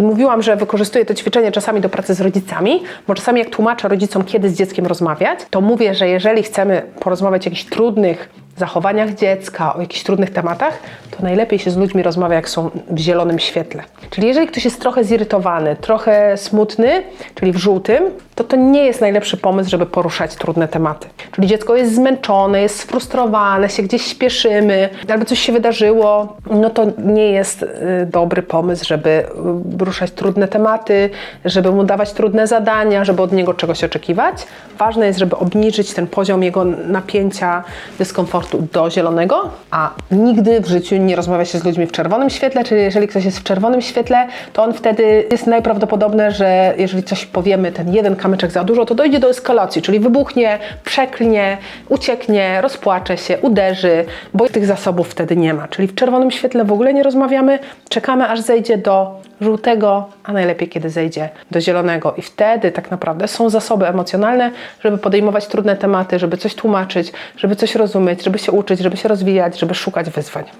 I mówiłam, że wykorzystuję to ćwiczenie czasami do pracy z rodzicami, bo czasami jak tłumaczę rodzicom, kiedy z dzieckiem rozmawiać, to mówię, że jeżeli chcemy porozmawiać o jakichś trudnych zachowaniach dziecka, o jakichś trudnych tematach, to najlepiej się z ludźmi rozmawia, jak są w zielonym świetle. Czyli jeżeli ktoś jest trochę zirytowany, trochę smutny, czyli w żółtym, to to nie jest najlepszy pomysł, żeby poruszać trudne tematy. Czyli dziecko jest zmęczone, jest sfrustrowane, się gdzieś śpieszymy, albo coś się wydarzyło, no to nie jest y, dobry pomysł, żeby y, ruszać trudne tematy, żeby mu dawać trudne zadania, żeby od niego czegoś oczekiwać. Ważne jest, żeby obniżyć ten poziom jego napięcia, dyskomfortu do zielonego, a nigdy w życiu nie rozmawia się z ludźmi w czerwonym świetle, czyli jeżeli ktoś jest w czerwonym świetle, to on wtedy jest najprawdopodobne, że jeżeli coś powiemy, ten jeden kamyczek za dużo, to dojdzie do eskalacji, czyli wybuchnie, przeklnie, ucieknie, rozpłacze się, uderzy, bo tych zasobów wtedy nie ma. Czyli w czerwonym świetle w ogóle nie rozmawiamy, czekamy aż zejdzie do żółtego, a najlepiej kiedy zejdzie do zielonego. I wtedy tak naprawdę są zasoby emocjonalne, żeby podejmować trudne tematy, żeby coś tłumaczyć, żeby coś rozumieć, żeby się uczyć, żeby się rozwijać, żeby szukać wyzwań.